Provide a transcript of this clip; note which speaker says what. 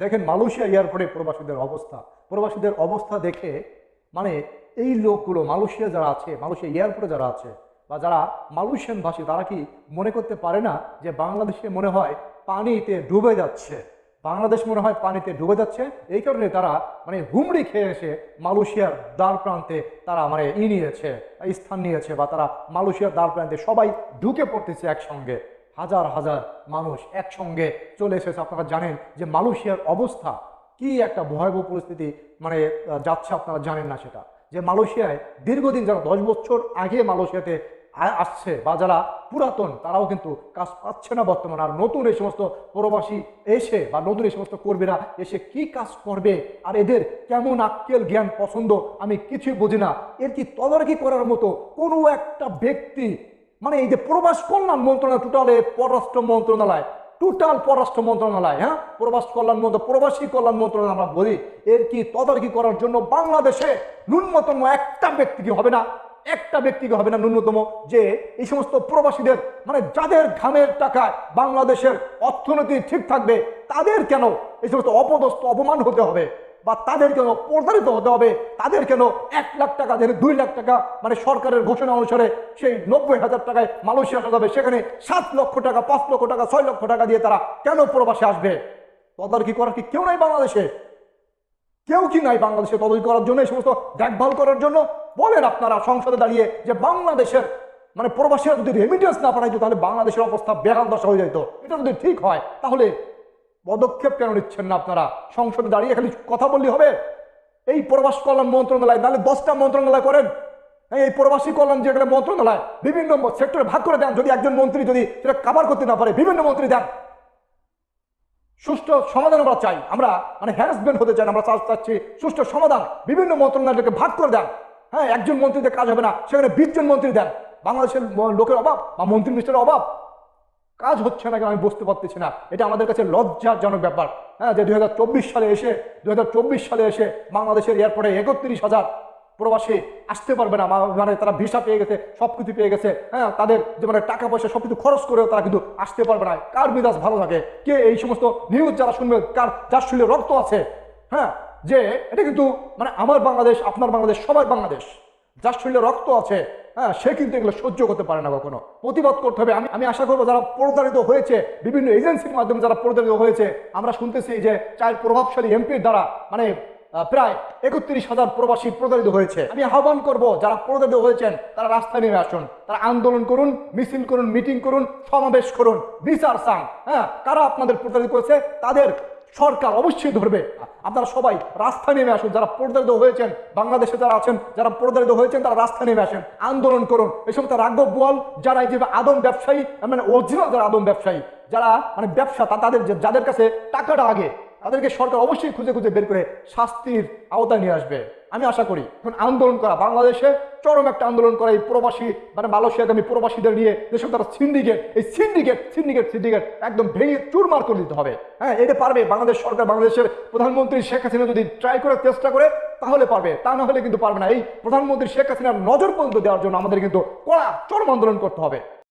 Speaker 1: দেখেন মালয়েশিয়া এয়ারপোর্টে প্রবাসীদের অবস্থা প্রবাসীদের অবস্থা দেখে মানে এই লোকগুলো, মালয়েশিয়া যারা আছে, মালয়েশিয়া এয়ারপোর্টে যারা আছে বা যারা মালয়েশিয়ান ভাষী তারা কি মনে করতে পারে না যে বাংলাদেশে মনে হয় পানিতে ডুবে যাচ্ছে? বাংলাদেশ মনে হয় পানিতে ডুবে যাচ্ছে। এই কারণে তারা মানে হুমড়ি খেয়ে এসে মালয়েশিয়ার দ্বার প্রান্তে তারা মানে ই নিয়েছে, স্থান নিয়েছে বা তারা মালয়েশিয়ার দ্বার প্রান্তে সবাই ঢুকে পড়তেছে একসঙ্গে। হাজার হাজার মানুষ একসঙ্গে চলে এসেছে। আপনারা জানেন যে মালয়েশিয়ার অবস্থা কি একটা ভয়াবহ পরিস্থিতি মানে যাচ্ছে আপনারা জানেন না সেটা। যে মালয়েশিয়ায় দীর্ঘদিন যারা দশ বছর আগে মালয়েশিয়াতে আসছে বা যারা পুরাতন, তারাও কিন্তু কাজ পাচ্ছে না বর্তমানে। আর নতুন এই সমস্ত প্রবাসী এসে বা নতুন এই সমস্ত কর্মীরা এসে কি কাজ করবে আর এদের কেমন আক্কেল জ্ঞান, পছন্দ, আমি কিছুই বুঝি না। এর কি তদারকি করার মতো কোনো একটা ব্যক্তি মানে এই যে প্রবাস কল্যাণ মন্ত্রণালয় টোটালে পররাষ্ট্র মন্ত্রণালয় টোটাল পররাষ্ট্র মন্ত্রণালয় হ্যাঁ? প্রবাস কল্যাণ মন্ত্র, প্রবাসী কল্যাণ মন্ত্রণালয় আমরা বলি, এর কি তদারকি করার জন্য বাংলাদেশে ন্যূনতম একটা ব্যক্তি কি হবে না, একটা ব্যক্তিকে হবে না ন্যূনতম, যে এই সমস্ত প্রবাসীদের মানে যাদের ঘামের টাকায় বাংলাদেশের অর্থনীতি ঠিক থাকবে, তাদের কেন এই সমস্ত অপদস্থ, অপমান হতে হবে? বা তাদের কেন প্রতারিত হতে হবে? তাদের কেন এক লাখ টাকা যেন দুই লাখ টাকা মানে সরকারের ঘোষণা অনুসারে সেই নব্বই হাজার টাকায় মালয়েশিয়া যাবে? সেখানে সাত লক্ষ টাকা, পাঁচ লক্ষ টাকা, ছয় লক্ষ টাকা দিয়ে তারা কেন প্রবাসে আসবে? তদারকি করার কি কেউ নাই বাংলাদেশে? কেউ কি নাই বাংলাদেশে তদন্ত করার জন্য, এই সমস্ত দেখভাল করার জন্য? বলেন আপনারা সংসদে দাঁড়িয়ে যে বাংলাদেশের মানে প্রবাসীরা যদি রেমিটেন্স না পাঠাইতো, তাহলে বাংলাদেশের অবস্থা বেহাল দশা হয়ে যেত এটা যদি ঠিক হয়, তাহলে পদক্ষেপ কেন নিচ্ছেন না আপনারা? সংসদে দাঁড়িয়ে খালি কথা বললে হবে? এই প্রবাস কল্যাণ মন্ত্রণালয় তাহলে দশটা মন্ত্রণালয় করেন। এই এই প্রবাসী কল্যাণ যেগুলো মন্ত্রণালয়, বিভিন্ন সেক্টরে ভাগ করে দেন। যদি একজন মন্ত্রী যদি সেটা কাভার করতে না পারে, বিভিন্ন মন্ত্রী দেন। সুষ্ঠু সমাধান আমরা চাই। আমরা মানে হ্যারাসমেন্ট হতে চাই আমরা চাচ্ছি সুষ্ঠু সমাধান। বিভিন্ন মন্ত্রণালয়কে ভাগ করে দেন। হ্যাঁ একজন মন্ত্রীতে কাজ হবে না, সেখানে বিশ জন মন্ত্রী দেন। বাংলাদেশের লোকের অভাব বা মন্ত্রী মিনিস্টারের অভাব। কাজ হচ্ছে না কেন আমি বুঝতে পারতেছি না। এটা আমাদের কাছে লজ্জাজনক ব্যাপার। হ্যাঁ যে দুই সালে এসে, দুই সালে এসে বাংলাদেশের এয়ারপোর্টে একত্রিশ হাজার প্রবাসী আসতে পারবে না। মানে তারা ভিসা পেয়ে গেছে সব কিছু পেয়ে গেছে। হ্যাঁ তাদের যে মানে টাকা পয়সা সব কিছু খরচ করেও তারা কিন্তু আসতে পারবে না। কার মিজাজ ভালো থাকে? কে এই সমস্ত নিউজ যারা শুনবে, কার যার শরীরে রক্ত আছে? হ্যাঁ যে এটা কিন্তু মানে আমার বাংলাদেশ, আপনার বাংলাদেশ, সবার বাংলাদেশ। যার শরীরে রক্ত আছে হ্যাঁ সে কিন্তু এগুলো সহ্য করতে পারে না কখনো। প্রতিবাদ করতে হবে। আমি আমি আশা করব যারা প্রতারিত হয়েছে, বিভিন্ন এজেন্সির মাধ্যমে যারা প্রতারিত হয়েছে, আমরা শুনতেছি যে চার প্রভাবশালী এমপির দ্বারা মানে প্রায় একত্রিশ হাজার প্রবাসী প্রতারিত হয়েছে। আমি আহ্বান করব, যারা প্রতারিত হয়েছেন, তারা রাস্তায় নেমে আসুন। তারা আন্দোলন করুন, মিছিল করুন, মিটিং করুন, সমাবেশ করুন। বিচার চান। হ্যাঁ কারা আপনাদের প্রতারিত করেছে? তাদের সরকার অবশ্যই ধরবে। আপনারা সবাই রাস্তায় নেমে আসুন, যারা প্রতারিত হয়েছেন, বাংলাদেশে যারা আছেন, যারা প্রতারিত হয়েছেন, তারা রাস্তায় নেমে আসেন, আন্দোলন করুন। এই সমস্ত রাঘব বল যারা এই যে আদম ব্যবসায়ী মানে অরিজিনাল যারা আদম ব্যবসায়ী, যারা মানে ব্যবসা তাদের যাদের কাছে টাকাটা আগে তাদেরকে সরকার অবশ্যই খুঁজে খুঁজে বের করে শাস্তির আওতায় নিয়ে আসবে। আমি আশা করি এখন আন্দোলন করা বাংলাদেশে চরম একটা আন্দোলন করা এই প্রবাসী মানে মালয়েশিয়াগামী প্রবাসীদের নিয়ে যেসব তারা সিন্ডিকেট এই সিন্ডিকেট সিন্ডিকেট সিন্ডিকেট একদম ভেঙে চুরমার করে দিতে হবে। হ্যাঁ এটা পারবে বাংলাদেশ সরকার, বাংলাদেশের প্রধানমন্ত্রী শেখ হাসিনা যদি ট্রাই করে, চেষ্টা করে, তাহলে পারবে। তা না হলে কিন্তু পারবে না। এই প্রধানমন্ত্রী শেখ হাসিনার নজর পর্যন্ত দেওয়ার জন্য আমাদের কিন্তু কড়া চরম আন্দোলন করতে হবে।